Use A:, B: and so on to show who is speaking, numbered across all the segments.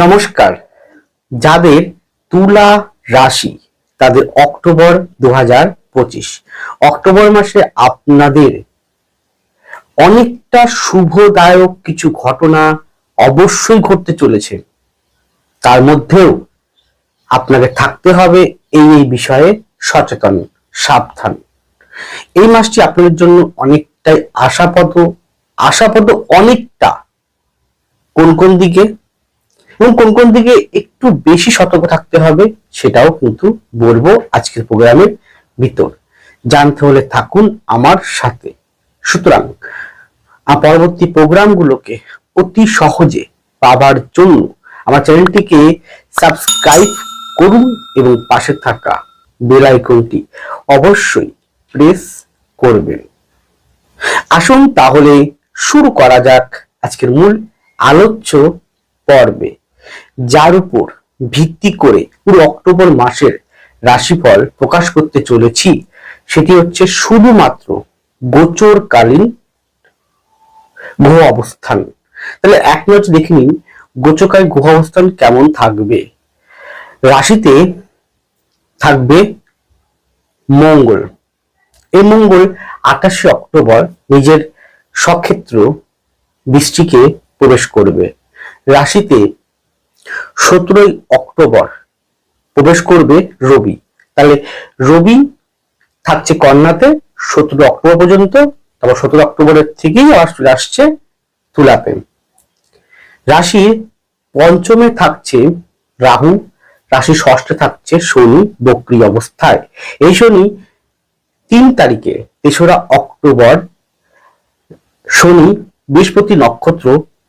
A: নমস্কার। যাদের তুলা রাশি তাদের অক্টোবর দু হাজার পঁচিশ। অক্টোবর মাসে আপনাদের অনেকটা শুভদায়ক কিছু ঘটনা অবশ্যই ঘটতে চলেছে। তার মধ্যেও আপনাকে থাকতে হবে এই এই বিষয়ে সচেতন, সাবধান। এই মাসটি আপনাদের জন্য অনেকটাই আশাপদ আশাপদ অনেকটা। কোন কোন দিকে? এবং কোন কোন দিকে একটু বেশি সতর্ক থাকতে হবে সেটাও কিন্তু বলব আজকের প্রোগ্রামের ভিতর। জানতে হলে থাকুন আমার সাথে। সুতরাং পরবর্তী প্রোগ্রামগুলোকে অতি সহজে পাবার জন্য আমার চ্যানেলটিকে সাবস্ক্রাইব করুন এবং পাশে থাকা বেল আইকনটি অবশ্যই প্রেস করবেন। আসুন তাহলে শুরু করা যাক আজকের মূল আলোচ্য পর্বে। যার উপর ভিত্তি করে পুরো অক্টোবর মাসের রাশিফল প্রকাশ করতে চলেছি, সেটি হচ্ছে শুধুমাত্র গোচরকালীন গ্রহ অবস্থান। তাহলে এক নজর দেখে নিন গোচরকালীন গ্রহ অবস্থান কেমন থাকবে। রাশিতে থাকবে মঙ্গল। এই মঙ্গল আঠাশে অক্টোবর নিজের সক্ষেত্র বৃষ্টিকে প্রবেশ করবে। রাশিতে সতেরোই অক্টোবর প্রবেশ করবে রবি। তাহলে রবি থাকছে কন্যাতে সতেরো অক্টোবর পর্যন্ত, তারপর সতেরো অক্টোবরের থেকেই আসছে তুলাতে। রাশির পঞ্চমে থাকছে রাহু, রাশি ষষ্ঠে থাকছে শনি বক্রি অবস্থায়। এই শনি তিন তারিখে, তেসরা অক্টোবর, শনি বৃহস্পতি নক্ষত্র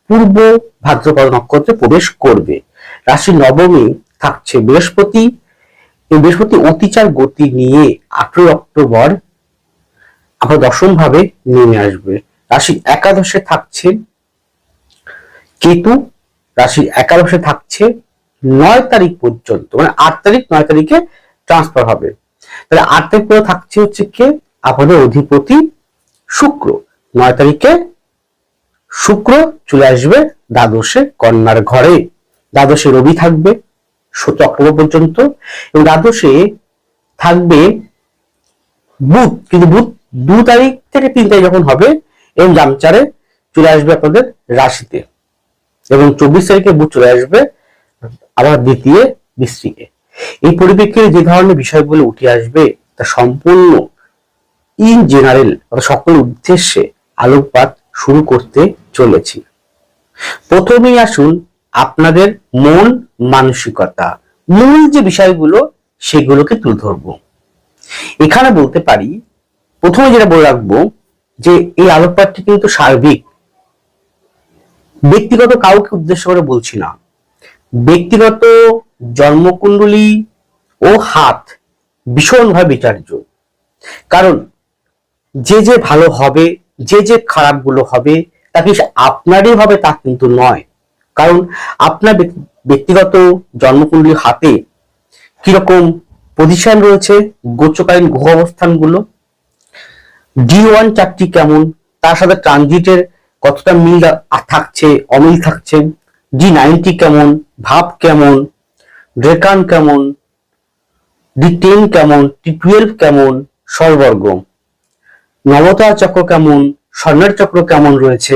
A: পূর্ব ভাদ্রপদ নক্ষত্রে প্রবেশ করবে। রাশি নবমী থাকছে বৃহস্পতি। বৃহস্পতি অতিচার গতি নিয়ে আঠেরোই অক্টোবর আবার দশম ভাবে নেমে আসবে। রাশি একাদশে থাকছে কেতু। রাশি একাদশে থাকছে নয় তারিখ পর্যন্ত মানে আট তারিখ, নয় তারিখে ট্রান্সফার হবে। তাহলে আট তারিখ পরে থাকছে হচ্ছে কে? আপনাদের অধিপতি শুক্র। নয় তারিখে শুক্র চলে আসবে দ্বাদশে কন্যার ঘরে। দ্বাদশে রবি থাকবে সতেরো অক্টোবর পর্যন্ত। এবং দ্বাদশে থাকবে বুধ। কিন্তু বুধ দু তারিখ থেকে তিন তারিখ যখন হবে এবং জামচারে চলে আসবে আপনাদের রাশিতে। এবং চব্বিশ তারিখে বুধ চলে আসবে আবার দ্বিতীয় বৃষ্টিকে এই পরিপ্রেক্ষিতে যে ধরনের বিষয়গুলো উঠে আসবে, তা সম্পূর্ণ ইন জেনারেল সকল উদ্দেশ্যে আলোকপাত শুরু করতে চলেছি। প্রথমেই আসুন আপনাদের মন মানসিকতা, মূল যে বিষয়গুলো সেগুলোকে তুলে ধরবো। এখানে বলতে পারি, প্রথমে যেটা বলে রাখব যে এই আলোকপাতটি কিন্তু সার্বিক। ব্যক্তিগত কাউকে উদ্দেশ্য করে বলছি না। ব্যক্তিগত জন্মকুণ্ডলী ও হাত ভীষণভাবে বিচার্য। কারণ যে যে ভালো হবে যে যে খারাপগুলো হবে, তা কি আপনারই হবে, তা কিন্তু নয়। কারণ আপনার ব্যক্তিগত জন্মকুণ্ডলীর হাতে কীরকম পজিশন রয়েছে, গোচকালীন গ্রহ অবস্থানগুলো ডি ওয়ান চারটি কেমন, তার সাথে ট্রানজিটের কতটা মিল থাকছে, অমিল থাকছে ডি নাইনটি কেমন, ভাব কেমন ড্রেকান কেমন ডি টেন কেমন ডি টুয়েলভ কেমন স্বরবর্গ নবতা চক্র কেমন? স্বর্ণের চক্র কেমন রয়েছে?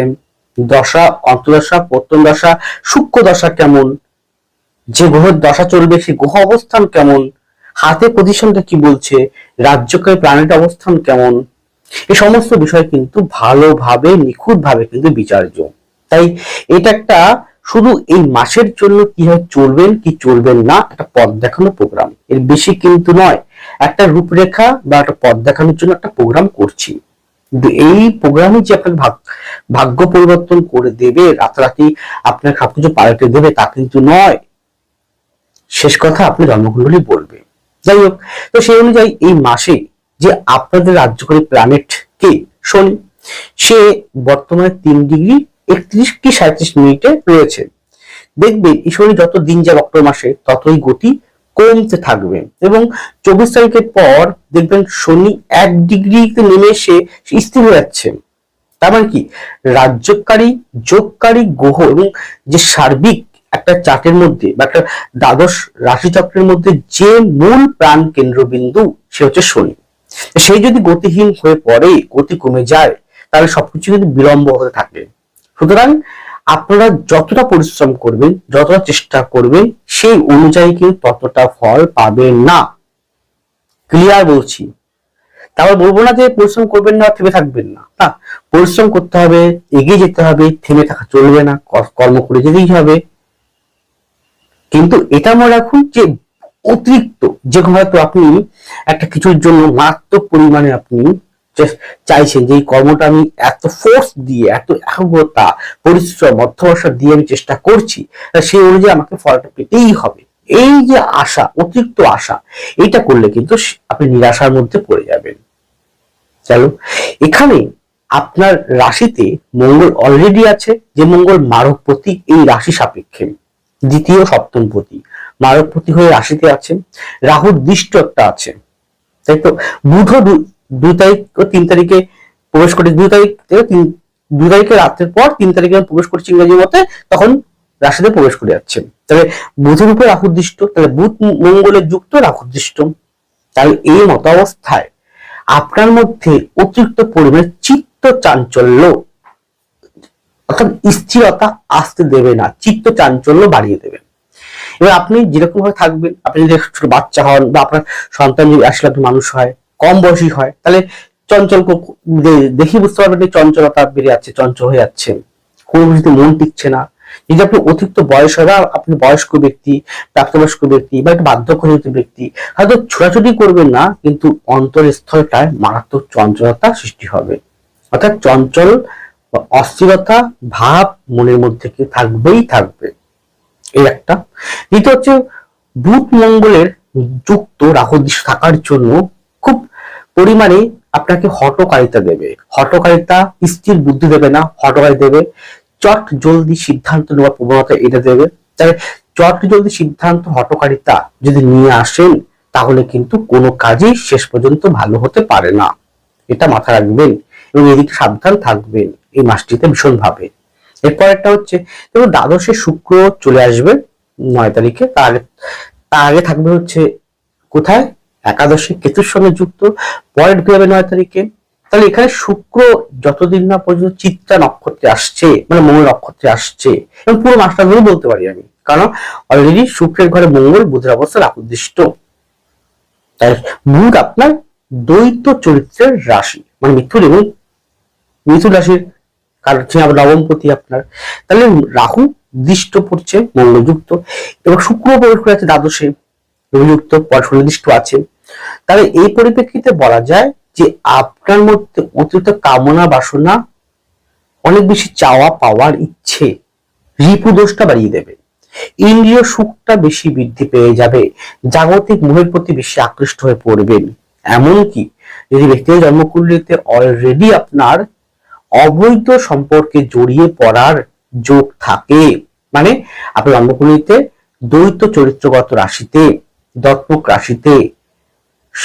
A: দশা, অন্তদশা প্রত্যন দশা, সূক্ষ্ম দশা কেমন? যে গ্রহের দশা চলবে সেই গ্রহ অবস্থান কেমন? হাতে পজিশনটা কি বলছে? রাজ্যকে প্ল্যানেট অবস্থান কেমন? এ সমস্ত বিষয় কিন্তু ভালোভাবে, নিখুঁতভাবে কিন্তু বিচার্য। তাই এটা একটা শুধু এই মাসের জন্য কীভাবে চলবেন কি চলবেন না, একটা পথ দেখানো প্রোগ্রাম এর বেশি কিন্তু নয়, একটা রূপরেখা বা একটা পথ দেখানোর জন্য একটা প্রোগ্রাম করছি। কিন্তু এই প্রোগ্রামে যে আপনার ভাগ্য পরিবর্তন করে দেবে, রাতারাতি আপনার সবকিছু পাল্টে দেবে, তা কিন্তু নয়। শেষ কথা আপনি জন্মকুণ্ডলী বলবে যাই হোক, তো সেই অনুযায়ী এই মাসে যে আপনাদের রাজ্যকারী প্ল্যানেট কে শনি সে বর্তমানে তিন ডিগ্রি একত্রিশ কি সাঁত্রিশ মিনিটে রয়েছে। দেখবেন শনি যত দিন যাবে অক্টোবর মাসে, ততই গতি কমতে থাকবে। এবং চব্বিশ তারিখের পর দেখবেন শনি এক ডিগ্রিতে নেমে এসে স্থির হয়ে যাচ্ছে। তার মানে কি? রাজ্যকারী, যোগকারী গ্রহ এবং যে সার্বিক একটা চার্টের মধ্যে বা একটা দ্বাদশ রাশিচক্রের মধ্যে যে মূল প্রাণ কেন্দ্রবিন্দু, সে হচ্ছে শনি। সেই যদি গতিহীন হয়ে পড়ে, গতি কমে যায়, তাহলে সবকিছু কিন্তু বিলম্ব হতে থাকে। সুতরাং আপনারা যতটা পরিশ্রম করবেন, যতটা চেষ্টা করবেন, সেই অনুযায়ী কিন্তু ততটা ফল পাবেন না। ক্লিয়ার বলছি। তারপর বলব না যে পরিশ্রম করবেন না, থেমে থাকবেন না। না, পরিশ্রম করতে হবে, এগিয়ে যেতে হবে, থেমে থাকা চলবে না কর্ম করে যেতেই হবে। কিন্তু এটা মনে রাখুন যে অতিরিক্ত যে হয়তো আপনি একটা কিছুর জন্য মারাত্মক পরিমাণে আপনি চাইছেন যে এই কর্মটা আমি এত ফোর্স দিয়ে, এত একাগ্রতা, পরিশ্রম, অর্থবর্ষা দিয়ে আমি চেষ্টা করছি সেই অনুযায়ী আমাকে ফলটা পেতেই হবে। এই যে আশা, অতিরিক্ত আশা এইটা করলে কিন্তু আপনি নিরাশার মধ্যে পড়ে যাবেন। চলো, এখানে আপনার রাশিতে মঙ্গল অলরেডি আছে, যে মঙ্গল মারকপতি এই রাশি সাপেক্ষে। দ্বিতীয় সপ্তমপতি মারকপতি হয়ে রাশিতে আছে, রাহুর দৃষ্ট একটা আছে। তাই তো, বুধ দুই তারিখ ও তিন তারিখে প্রবেশ করে দুই তারিখ থেকে তিন, দুই তারিখে রাতের পর তিন তারিখে প্রবেশ করছে ইংরেজি মতে, তখন রাশিতে প্রবেশ করে যাচ্ছে। তাহলে বুধের উপর রাহুর দৃষ্ট তাহলে বুধ মঙ্গলের যুক্ত রাহুর দৃষ্ট তাহলে এই মত অবস্থায় আপনার মধ্যে অতিরিক্ত পরিমাণে চিত্ত চাঞ্চল্য, অর্থাৎ স্থিরতা আসতে দেবে না, চিত্ত চাঞ্চল্য বাড়িয়ে দেবে। এবার আপনি যেরকম ভাবে থাকবেন, আপনি যদি ছোট বাচ্চা হন বা আপনার সন্তান যদি আসলে মানুষ হয় কম বয়সী হয়, তাহলে চঞ্চল দেখি বুঝতে পারবেন চঞ্চলতা বেড়ে যাচ্ছে, চঞ্চল হয়ে যাচ্ছে। কোনো কিছুতে মন টিকছে না। যদি আপনি অতিরিক্ত বয়স হয় বা আপনি বয়স্ক ব্যক্তি, প্রাপ্তবয়স্ক ব্যক্তি বা একটা বার্ধক্যজনিত ব্যক্তি, হয়তো ছোটাছুটি করবেন না, কিন্তু অন্তরের স্থলটায় মারাত্মক চঞ্চলতা সৃষ্টি হবে। অর্থাৎ চঞ্চল অস্থিরতা ভাব মনের মধ্যে কি থাকবেই থাকবে। এই একটা। দ্বিতীয় হচ্ছে বুধ মঙ্গলের যুক্ত রাহু দৃশ্য থাকার জন্য পরিমাণে আপনাকে হটকারিতা দেবে। হটকারিতা স্থির বুদ্ধি দেবে না হটকারি দেবে। চট জলদি সিদ্ধান্ত নেওয়ার প্রবণতা এটা দেবে। তাই চট জলদি সিদ্ধান্ত হটকারিতা যদি নিয়ে আসেন, তাহলে কিন্তু কোনো কাজই শেষ পর্যন্ত ভালো হতে পারে না। এটা মাথায় রাখবেন এবং এদিকে সাবধান থাকবেন এই মাসটিতে ভীষণ ভাবে এরপর একটা হচ্ছে, দেখুন, দ্বাদশে শুক্র চলে আসবে নয় তারিখে। তার তার আগে থাকবে হচ্ছে কোথায়? একাদশে কেতুর সঙ্গে যুক্ত পরে ঢুকে যাবে নয় তারিখে। তাহলে এখানে শুক্র যতদিন না পর্যন্ত চিত্রা নক্ষত্রে আসছে মানে মঙ্গল নক্ষত্রে আসছে, এবং পুরো মাসটা ধরে বলতে পারি আমি, কারণ অলরেডি শুক্রের ঘরে মঙ্গল, বুধের অবস্থা রাহুদৃষ্ট তাই বুধ আপনার দ্বৈত চরিত্রের রাশি মানে মিথুন এবং মিথুন রাশির কারণ হচ্ছে নবমপতি আপনার। তাহলে রাহু দৃষ্ট পড়ছে, মঙ্গলযুক্ত, এবং শুক্র প্রবেশ করে আছে দ্বাদশে, রবিযুক্ত সুনির্দিষ্ট আছে। তাহলে এই পরিপ্রেক্ষিতে বলা যায় যে আপনার মধ্যে অতিরিক্ত কামনা বাসনা, অনেক বেশি চাওয়া পাওয়ার ইচ্ছে, রিপু দোষটা বাড়িয়ে দেবে। ইন্দ্রিয় সুখটা বেশি বৃদ্ধি পেয়ে যাবে, জাগতিক মোহের প্রতি বেশি আকৃষ্ট হয়ে পড়বেন। এমনকি যদি ব্যক্তিগত জন্মকুণ্ডলিতে অলরেডি আপনার অবৈধ সম্পর্কে জড়িয়ে পড়ার যোগ থাকে মানে আপনার জন্মকুণ্ডলিতে দ্বৈত চরিত্রগত রাশিতে, দত্তক রাশিতে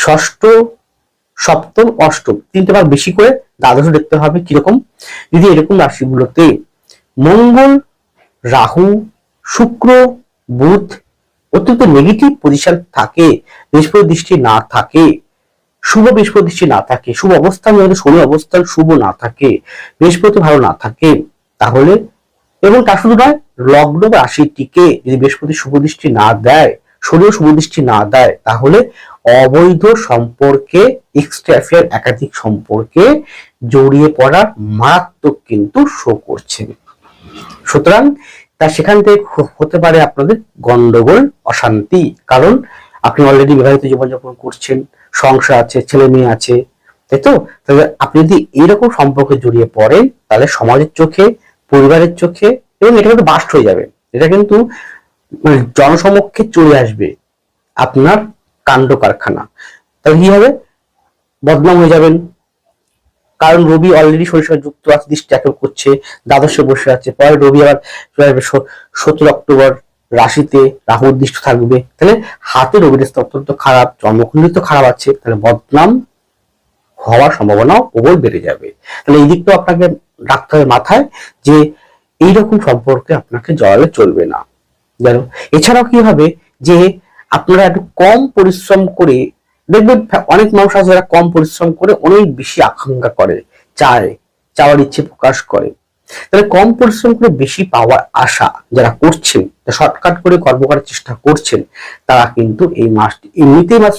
A: ষষ্ঠ, সপ্তম, অষ্টম তিনটে ভাগ বেশি করে দ্বাদশ দেখতে হবে কীরকম? যদি এরকম রাশিগুলোতে মঙ্গল, রাহু, শুক্র, বুধ অত্যন্ত নেগেটিভ পজিশন থাকে, বৃহস্পতি দৃষ্টি না থাকে, শুভ বৃহস্পতি দৃষ্টি না থাকে, শুভ অবস্থান যদি শনি অবস্থান শুভ না থাকে, বৃহস্পতি ভালো না থাকে, তাহলে এবং তা শুধু নয়, লগ্ন রাশিটিকে যদি বৃহস্পতি শুভ দৃষ্টি না দেয়, শনিও শুভ দৃষ্টি না দেয়, তাহলে অবৈধ সম্পর্কে এক্সট্রাফিয়ার একাধিক সম্পর্কে জড়িয়ে পড়ার মারাত্মক কিন্তু শো করছে। সুতরাং তা সেখান থেকে হতে পারে আপনাদের গন্ডগোল, অশান্তি। কারণ আপনি অলরেডি বিবাহিত জীবনযাপন করছেন, সংসার আছে, ছেলে মেয়ে আছে, তাই তো? তাহলে আপনি যদি এইরকম সম্পর্কে জড়িয়ে পড়েন, তাহলে সমাজের চোখে, পরিবারের চোখে এবং এটা কিন্তু বাস্ট হয়ে যাবে। এটা কিন্তু মানে জনসমক্ষে চলে আসবে। আপনার কাণ্ড কারখানা। তাহলে কি হবে? বদনাম হয়ে যাবেন। কারণ রবি অলরেডি সরিষা যুক্ত আছে দৃষ্টি একক করছে, দ্বাদশে বসে আছে। পরে রবি আবার সতেরো অক্টোবর রাশিতে রাহু দৃষ্ট থাকবে। তাহলে হাতে রবির অত্যন্ত খারাপ জন্মকুণ্ডলী তো খারাপ আছে। তাহলে বদনাম হওয়ার সম্ভাবনাও প্রবল বেড়ে যাবে। তাহলে এই দিকটাও আপনাকে রাখতে হবে মাথায় যে এইরকম সম্পর্কে আপনাকে জড়ালে চলবে না। গেল এছাড়াও কি হবে? যে আপনারা একটু কম পরিশ্রম করে, দেখবেন অনেক মানুষ আছে যারা কম পরিশ্রম করে অনেক বেশি আকাঙ্ক্ষা করে, চায়, চাওয়ার ইচ্ছে প্রকাশ করে। তাহলে কম পরিশ্রম করে বেশি পাওয়ার আশা যারা করছেন শর্টকাট করে কর্ম করার চেষ্টা করছেন, তারা কিন্তু এই মাসটি এমনিতেই মাস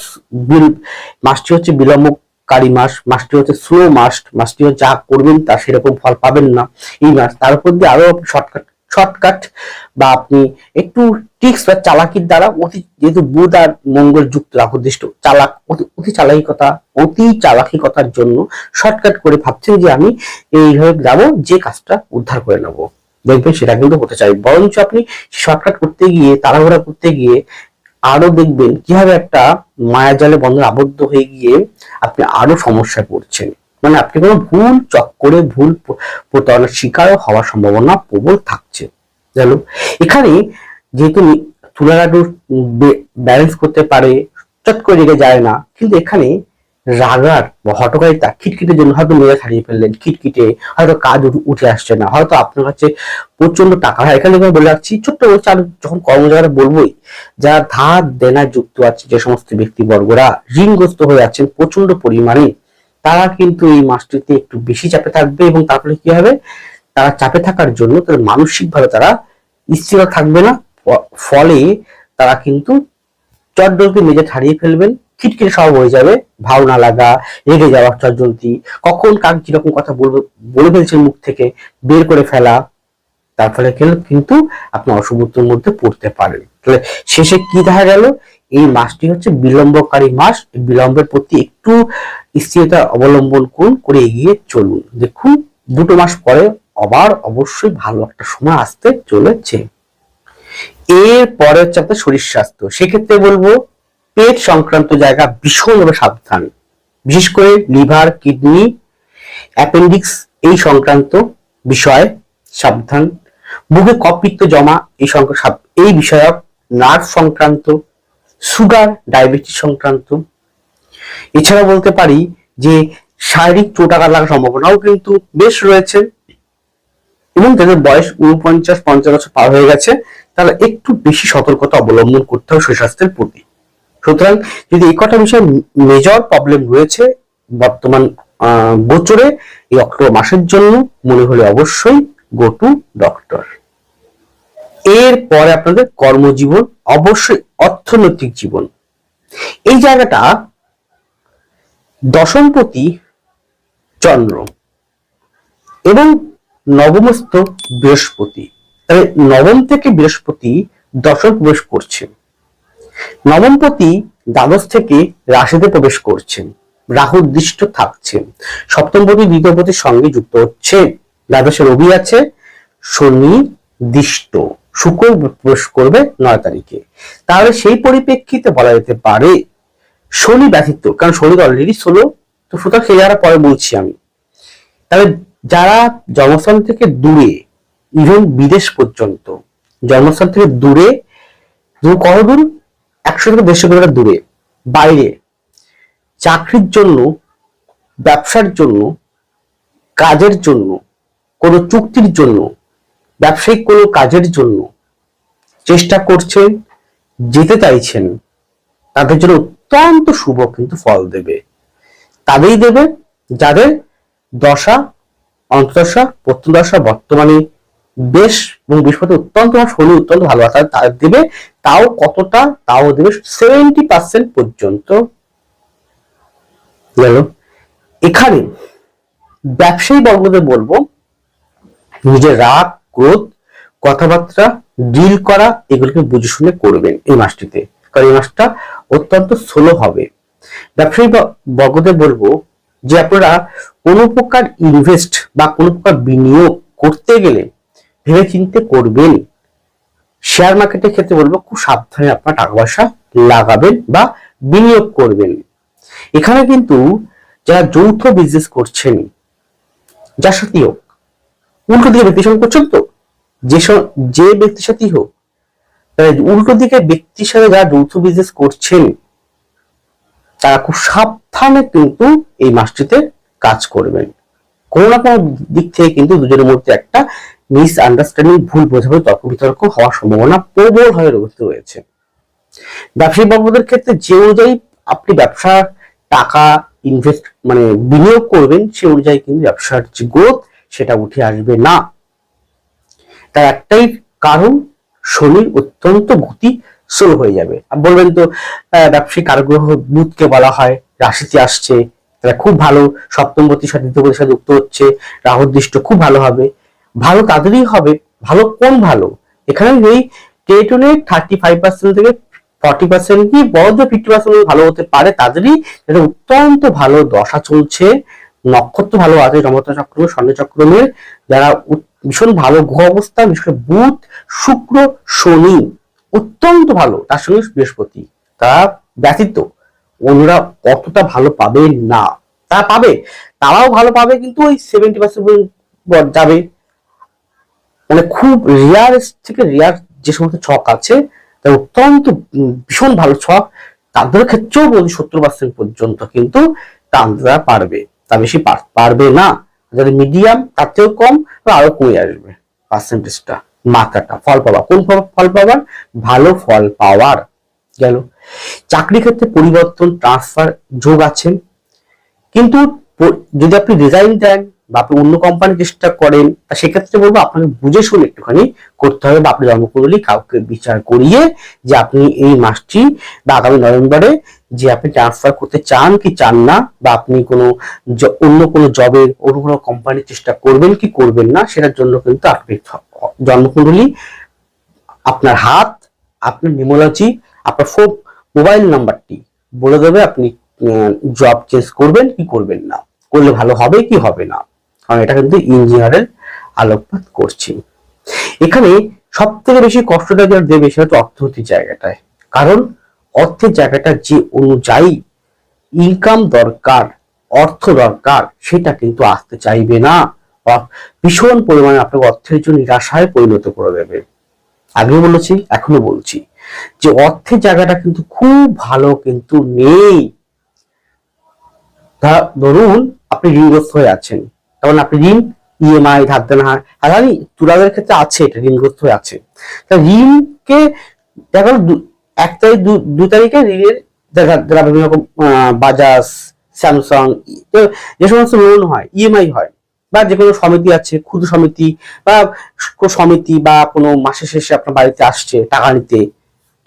A: মাসটি হচ্ছে বিলম্বকারী মাস, মাসটি হচ্ছে স্লো মাস, মাসটি হচ্ছে যা করবেন তা সেরকম ফল পাবেন না। এই মাস, তার উপর দিয়ে আরও শর্টকাট শর্টকাট বা আপনি একটু টিক্স বা চালাকির দ্বারা অতি যেহেতু বুধ আর মঙ্গল যুক্ত রাহু দৃষ্ট চালাক, অতি অতি চালাকিকতা, অতি চালাকিকতার জন্য শর্টকাট করে ভাবছেন যে আমি এইভাবে যাব, যে কাজটা উদ্ধার করে নেব। দেখবেন সেটা কিন্তু হতে চাই। বরঞ্চ আপনি শর্টকাট করতে গিয়ে, তাড়াহুড়া করতে গিয়ে আরও দেখবেন কীভাবে একটা মায়াজালে বন্ধন আবদ্ধ হয়ে গিয়ে আপনি আরও সমস্যায় পড়ছেন। মানে আপনি কোনো ভুল, চক্করে ভুল প্রতারণার শিকারও হওয়ার সম্ভাবনা প্রবল থাকছে। গেল এখানে যেহেতু তুলারাডু ব্যালেন্স করতে পারে, চট করে রেগে যায় না, কিন্তু এখানে রাগার বা হটকারিতা খিটখিটের জন্য হয়তো মেজাজ হারিয়ে ফেললেন, খিটখিটে হয়তো কাজ উঠে- আসছে না, হয়তো আপনার কাছে প্রচণ্ড টাকা হয়। এখানে বলে রাখছি, ছোট্ট করে চালু যখন কর্মজায়গাটা বলবোই, যারা ধার দেনায় যুক্ত আছে, যে সমস্ত ব্যক্তিবর্গরা ঋণগ্রস্ত হয়ে আছেন প্রচণ্ড পরিমাণে তারা কিন্তু এই মাসটিতে একটু বেশি চাপে থাকবে এবং তারপরে কি হবে? তারা চাপে থাকার জন্য তাদের মানসিকভাবে তারা স্থির থাকবে না। ফলে তারা কিন্তু চটজলদি মেজে হারিয়ে ফেলবেন, খিটখিটে সব হয়ে যাবে ভাওনা লাগা, রেগে যাওয়া চটজলদি, কখন কার কীরকম কথা বলবে, বলে ফেলছেন মুখ থেকে, বের করে ফেলা। তার ফলে কিন্তু- কিন্তু আপনি অশুভত্বের মধ্যে পড়তে পারেন। তাহলে শেষে কি দেখা গেল? এই মাসটি হচ্ছে বিলম্বকারী মাস। বিলম্বের প্রতি একটু স্থিরতা অবলম্বন করুন, করে এগিয়ে চলুন। দেখুন, দুটো মাস পরে আবার অবশ্যই ভালো একটা সময় আসতে চলেছে। এর পরে হচ্ছে আপনার শরীর স্বাস্থ্য। সেক্ষেত্রে বলব, পেট সংক্রান্ত জায়গা ভীষণভাবে সাবধান। বিশেষ করে লিভার, কিডনি, অ্যাপেন্ডিক্স, এই সংক্রান্ত বিষয় সাবধান। বুকে কপিত্ত জমা, এই সংক্রান্ত এই বিষয়ক নার্ভ সংক্রান্ত সুগার, ডায়াবেটিস সংক্রান্ত। এছাড়া বলতে পারি যে শারীরিক চোটাঘাত লাগার সম্ভাবনাও কিন্তু বেশ রয়েছে। এবং যাদের বয়স উনপঞ্চাশ পঞ্চাশ বছর পার হয়ে গেছে, তারা একটু বেশি সতর্কতা অবলম্বন করতে হবে সুস্বাস্থ্যের প্রতি সুতরাং যদি এই কটা বিষয়ে মেজর প্রবলেম রয়েছে বর্তমান গোচরে এই অক্টোবর মাসের জন্য, মনে হলে অবশ্যই গো টু ডক্টর এর পরে আপনাদের কর্মজীবন, অবশ্যই অর্থনৈতিক জীবন। এই জায়গাটা দশমপতি চন্দ্র এবং নবমস্থ বৃহস্পতি। তাহলে নবম থেকে বৃহস্পতি দশম প্রবেশ করছে নবমপতি দ্বাদশ থেকে রাশিতে প্রবেশ করছেন। রাহু দৃষ্ট থাকছে সপ্তমপতি, দ্বিতীয়পতির সঙ্গে যুক্ত হচ্ছে দ্বাদশে রবি আছে, শনি দৃষ্ট। শুক্র প্রবেশ করবে নয় তারিখে। তাহলে সেই পরিপ্রেক্ষিতে বলা যেতে পারে, শনি ব্যতীত কারণ শনি অলরেডি ষোলো, তো সুতরাং সেই জায়গাটা পরে বলছি আমি। তাহলে যারা জন্মস্থান থেকে দূরে ইভেন বিদেশ পর্যন্ত, জন্মস্থান থেকে দূরে দূর কত দূর? একশো থেকে দেড়শো কিলোমিটার দূরে, বাইরে, চাকরির জন্য, ব্যবসার জন্য, কাজের জন্য, কোনো চুক্তির জন্য ব্যবসায়িক কোনো কাজের জন্য চেষ্টা করছেন, যেতে চাইছেন, তাদের জন্য অত্যন্ত শুভ কিন্তু ফল দেবে। তাদেরই দেবে যাদের দশা অন্তদশা প্রত্যদশা বর্তমানে বেশ এবং বৃহস্পতি অত্যন্ত শনি অত্যন্ত ভালো আছে তাদের দেবে, তাও কতটা তাও দেবে সেভেন্টি পার্সেন্ট পর্যন্ত। গেল। এখানে ব্যবসায়ী বর্গদের বলব, নিজের রাগ ক্রোধ, কথাবার্তা ডিল করা, এগুলোকে বুঝে শুনে করবেন এই মাসটিতে। কারণ এই মাসটা অত্যন্ত স্লো হবে। ব্যবসায়ী ব- বর্গদের বলব যে আপনারা কোনো প্রকার ইনভেস্ট বা কোনো প্রকার বিনিয়োগ করতে গেলে ভেবে চিন্তে করবেন শেয়ার মার্কেটের ক্ষেত্রে বলব খুব সাবধানে আপনার টাকা পয়সা লাগাবেন বা বিনিয়োগ করবেন। এখানে কিন্তু যারা যৌথ বিজনেস করছেন, যার সাথেই হোক উল্টো দিকে ব্যক্তির সঙ্গে করছেন তো? যে যে ব্যক্তির সাথেই হোক। তাহলে উল্টো দিকে ব্যক্তির সাথে যারা যৌথ বিজনেস করছেন, তারা খুব সাবধানে কিন্তু এই মাসটিতে কাজ করবেন। কোনো না কোনো দিক থেকে কিন্তু দুজনের মধ্যে একটা মিস আন্ডারস্ট্যান্ডিং ভুল বোঝাবুঝি তর্ক বিতর্ক হওয়ার সম্ভাবনা প্রবল হয়ে রয়েছে। ব্যবসায়ী বর্গদের ক্ষেত্রে যে অনুযায়ী আপনি ব্যবসার টাকা ইনভেস্ট মানে বিনিয়োগ করবেন, সে অনুযায়ী কিন্তু ব্যবসার যে গ্রোথ সেটা উঠে আসবে না। তার একটাই কারণ, শনির অত্যন্ত গতি স্লো হয়ে যাবে। বলবেন তো ব্যবসায়িক কারগ্রহ বুধকে বলা হয়, রাশিতে আসছে তারা খুব ভালো সপ্তমপতির সাথে দ্বিতীয়পতির সাথে যুক্ত হচ্ছে, রাহুর দৃষ্ট খুব ভালো হবে। ভালো তাদেরই হবে, ভালো কোন ভালো? এখানে এই টেটনে থার্টি ফাইভ পার্সেন্ট থেকে ফর্টি পার্সেন্ট কি বড় ফিফটি পার্সেন্ট ভালো হতে পারে, তাদেরই এটা অত্যন্ত ভালো দশা চলছে। নক্ষত্র ভালো আছে জমতা চক্রম স্বর্ণ চক্রমের যারা ভীষণ ভালো গ্রহ অবস্থা, বিশেষ করে বুধ, শুক্র, শনি অত্যন্ত ভালো, তার সঙ্গে বৃহস্পতি। তারা ব্যতীত অন্যরা অতটা ভালো পাবে না। তারা পাবে, তারাও ভালো পাবে, কিন্তু ওই সেভেন্টি পার্সেন্ট যাবে। মানে খুব রেয়ার থেকে রেয়ার যে সমস্ত ছক আছে তা অত্যন্ত ভীষণ ভালো ছক। তাদের ক্ষেত্রেও বলছি সত্তর পার্সেন্ট পর্যন্ত কিন্তু তারা পারবে। তা বেশি পারবে না। যাদের মিডিয়াম তার থেকেও কম বা আরও কমে আসবে পার্সেন্টেজটা মাত্রাটা ফল পাওয়া। কোন ফল- পাওয়ার? ভালো ফল পাওয়ার। গেল। চাকরি ক্ষেত্রে পরিবর্তন ট্রান্সফার যোগ আছে। কিন্তু যদি আপনি রিজাইন দেন বা আপনি অন্য কোম্পানি চেষ্টা করেন, তা সেক্ষেত্রে বলব আপনাকে বুঝে শুনে একটুখানি করতে হবে বা আপনি জন্মকুণ্ডলী কাউকে বিচার করিয়ে যে আপনি এই মাসটি বা আগামী নভেম্বরে যে আপনি ট্রান্সফার করতে চান কি চান না, বা আপনি কোনো অন্য কোনো জবের অন্য কোনো কোম্পানির চেষ্টা করবেন কি করবেন না, সেটার জন্য কিন্তু আপনি জন্মকুণ্ডলী, আপনার হাত, আপনার নিমোলজি আপনার ফোন মোবাইল নাম্বারটি বলে দেবে আপনি জব চেঞ্জ করবেন কি করবেন না। করলে ভালো হবে কি হবে না। কারণ এটা কিন্তু ইঞ্জিনিয়ারের আলোকপাত করছি। এখানে সব থেকে বেশি কষ্টটা যারা দেবে সেটা হচ্ছে অর্থনৈতিক জায়গাটায়। কারণ অর্থের জায়গাটা যে অনুযায়ী ইনকাম দরকার, অর্থ দরকার, সেটা কিন্তু আসতে চাইবে না। ভীষণ পরিমাণে আপনাকে অর্থের জন্য নিরাশায় পরিণত করে দেবে। আগেও বলেছি, এখনও বলছি যে অর্থের জায়গাটা কিন্তু খুব ভালো কিন্তু নেই। ধরুন, আপনি ঋণগ্রস্ত হয়ে আছেন। তখন আপনি ঋণ ইএমআই ধার দেনা হার আর তুলাদের ক্ষেত্রে আছে, এটা ঋণগ্রস্ত হয়ে আছে। তা ঋণকে দেখা এক তারিখ দু- তারিখে দেখা যারা বিভিন্ন রকম বাজাজ, স্যামসাং যে সমস্ত লোন হয় ইএমআই হয়, বা যে কোনো সমিতি আছে, ক্ষুদ্র সমিতি, বা সমিতি বা কোনো মাসের শেষে আপনার বাড়িতে আসছে টাকা নিতে,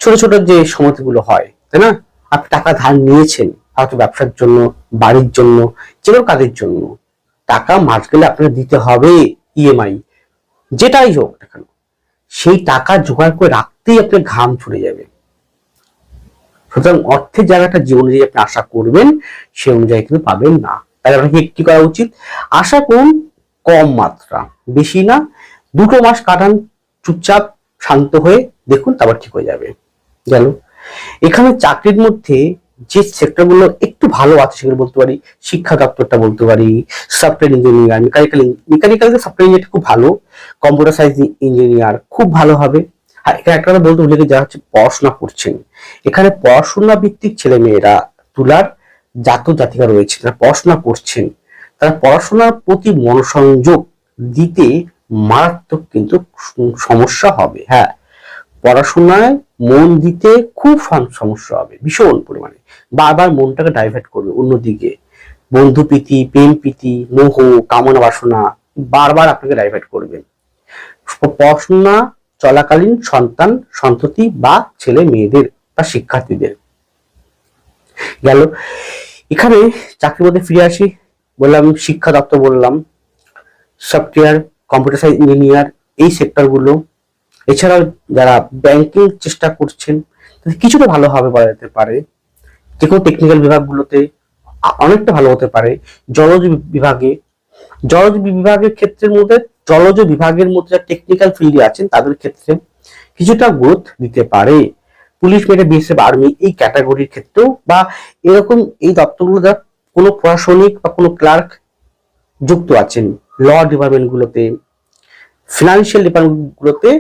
A: ছোট ছোট যে সমিতিগুলো হয়, তাই না? আপনি টাকা ধার নিয়েছেন, হয়তো ব্যবসার জন্য, বাড়ির জন্য, যে কোনো কাজের জন্য, টাকা মাস গেলে আপনাকে দিতে হবে ইএমআই যেটাই হোক সেই টাকা জোগাড় করে রাখতেই আপনার ঘাম ছুটে যাবে। সুতরাং অর্থের জায়গাটা যে অনুযায়ী আপনি আশা করবেন, সে অনুযায়ী কিন্তু পাবেন না। তাই আপনাকে কি করা উচিত? আশা করুন, কম মাত্রা। বেশি না, দুটো মাস কাটান, চুপচাপ, শান্ত হয়ে দেখুন, তারপর ঠিক হয়ে যাবে। গেল। এখানে চাকরির মধ্যে যে সেক্টরগুলো একটু ভালো আছে সেগুলো বলতে পারি, শিক্ষা দপ্তরটা বলতে পারি software engineer mechanical mechanical software engineer খুব ভালো কম্পিউটার সায়েন্স ইঞ্জিনিয়ার খুব ভালো হবে। আর এখানে একটা কথা বলতে ভুলে গেছি, হচ্ছে পড়াশোনা করছেন এখানে পড়াশোনা ভিত্তিক ছেলে মেয়েরা তুলার জাত জাতিকা রয়েছে তারা পড়াশোনা করছেন তারা পড়াশোনার প্রতি মনোসংযোগ দিতে মারাত্মক কিন্তু সমস্যা হবে। হ্যাঁ পড়াশোনায় মন দিতে খুব সম- সমস্যা হবে ভীষণ পরিমাণে। বারবার মনটাকে ডাইভার্ট করবে অন্যদিকে। বন্ধু প্রীতি প্রেম প্রীতি মোহ কামনা বাসনা বারবার আপনাকে ডাইভার্ট করবে। পড়াশোনা চলাকালীন সন্তান, সন্ততি বা ছেলে মেয়েদের বা শিক্ষার্থীদের। গেল। এখানে চাকরির মধ্যে ফিরে আসি। বললাম, শিক্ষা দপ্তর বললাম, সফটওয়্যার, কম্পিউটার সায়েন্স ইঞ্জিনিয়ার, এই সেক্টরগুলো। এছাড়াও যারা ব্যাংকিং চেষ্টা করছেন, তাদের কিছুটা ভালো হবে বলা যেতে পারে। যে কোনো টেকনিক্যাল বিভাগগুলোতে অনেকটা ভালো হতে পারে। জলজ বিভাগে জলজ বিভাগের ক্ষেত্রের মধ্যে, জলজ বিভাগের মধ্যে যারা টেকনিক্যাল ফিল্ডে আছেন, তাদের ক্ষেত্রে কিছুটা গ্রোথ দিতে পারে। পুলিশ মেরে বিএসএফ আর্মি এই ক্যাটাগরির ক্ষেত্রেও বা এরকম এই দপ্তরগুলো যারা কোনো প্রশাসনিক বা কোনো ক্লার্ক যুক্ত আছেন ল ডিপার্টমেন্ট গুলোতে ফিনান্সিয়াল ডিপার্টমেন্ট গুলোতে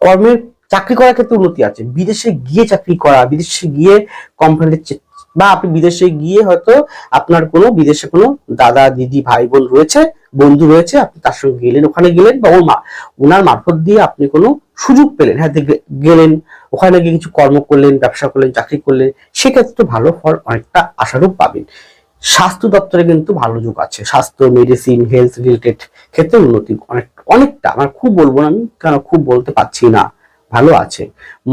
A: কর্মের চাকরি করার ক্ষেত্রে উন্নতি আছে। বিদেশে গিয়ে চাকরি করা, বিদেশে গিয়ে কোম্পানিতে বা আপনি বিদেশে গিয়ে হয়তো আপনার কোনো বিদেশে কোনো দাদা, দিদি, ভাই, বোন রয়েছে, বন্ধু রয়েছে, আপনি তার সঙ্গে গেলেন, ওখানে গেলেন বা ওর মা, ওনার মারফত দিয়ে আপনি কোনো সুযোগ পেলেন। হ্যাঁ গেলেন, ওখানে গিয়ে কিছু কর্ম করলেন, ব্যবসা করলেন, চাকরি করলেন, সেক্ষেত্রে ভালো ফল অনেকটা আশারূপ পাবেন। স্বাস্থ্য দপ্তরে কিন্তু ভালো যোগ আছে। স্বাস্থ্য মেডিসিন হেলথ রিলেটেড ক্ষেত্রে উন্নতি অনেক, অনেকটা। আমার খুব বলব না আমি, কেন খুব বলতে পারছি না। ভালো আছে।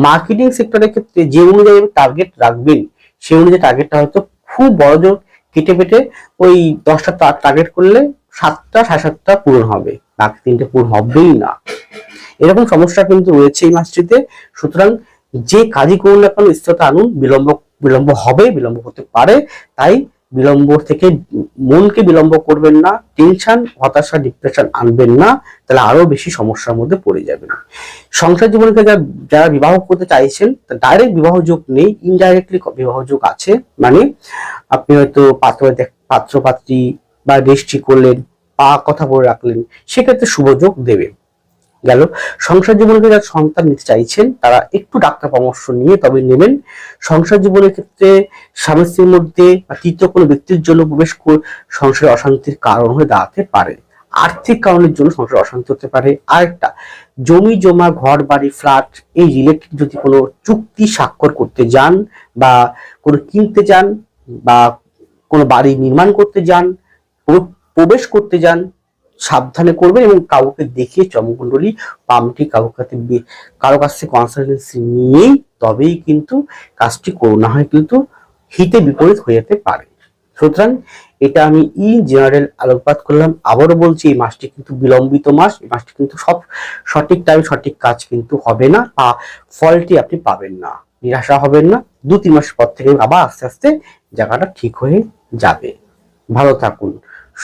A: মার্কেটিং সেক্টরের ক্ষেত্রে যে অনুযায়ী টার্গেট রাখবেন সেই অনুযায়ী টার্গেটটা হয়তো খুব বড় জোর কেটে পেটে ওই দশটা টার্গেট করলে সাতটা, সাড়ে সাতটা পূরণ হবে। বাকি তিনটে পূরণ হবেই না। এরকম সমস্যা কিন্তু রয়েছে এই মাসটিতে। সুতরাং যে কাজই করুন না কেন, স্থিরতা আনুন, বিলম্ব বিলম্ব হবে, বিলম্ব হতে পারে, তাই বিলম্ব থেকে মনকে বিলম্ব করবেন না টেনশন হতাশা ডিপ্রেশন আনবেন না, তাহলে আরও বেশি সমস্যার মধ্যে পড়ে যাবেন। সংসার জীবনকে যারা যারা বিবাহ করতে চাইছেন ডাইরেক্ট বিবাহ যোগ নেই ইনডাইরেক্টলি বিবাহ যোগ আছে। মানে আপনি হয়তো পাত্র পাত্র পাত্রী বা রেজিস্ট্রি করলেন, পা কথা বলে রাখলেন, সেক্ষেত্রে শুভযোগ দেবে গেল। সংসার জীবনকে যারা সন্তান নিতে চাইছেন, তারা একটু ডাক্তার পরামর্শ নিয়ে তবে নেবেন। সংসার জীবনের ক্ষেত্রে স্বামী স্ত্রীর মধ্যে বা তৃতীয় কোনো ব্যক্তির জন্য প্রবেশ করে সংসারে অশান্তির কারণ হয়ে দাঁড়াতে পারে। আর্থিক কারণের জন্য সংসারে অশান্তি হতে পারে। আরেকটা, জমি, জমা, ঘর, বাড়ি ফ্ল্যাট এই রিলেটেড যদি কোনো চুক্তি স্বাক্ষর করতে যান বা কোনো কিনতে যান বা কোনো বাড়ি নির্মাণ করতে যান প্র- প্রবেশ করতে যান সাবধানে করবেন এবং কাউকে দেখিয়ে চমকুণ্ডলী কারও কাছে কারও কাছ থেকে কনসালটেন্সি নিয়েই তবেই কিন্তু কাজটি করো না হয় কিন্তু হিতে বিপরীত হয়ে যেতে পারে। সুতরাং এটা আমি ইন জেনারেল আলোকপাত করলাম। আবারও বলছি, এই মাসটি কিন্তু বিলম্বিত মাস, এই মাসটি কিন্তু সব সঠিক টাইম সঠিক কাজ কিন্তু হবে না বা ফলটি আপনি পাবেন না, নিরাশা হবেন না। দু তিন মাস পর থেকে আবার আস্তে আস্তে জায়গাটা ঠিক হয়ে যাবে। ভালো থাকুন,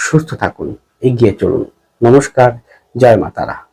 A: সুস্থ থাকুন। এগিয়ে চলুন। নমস্কার জয় মাতারা।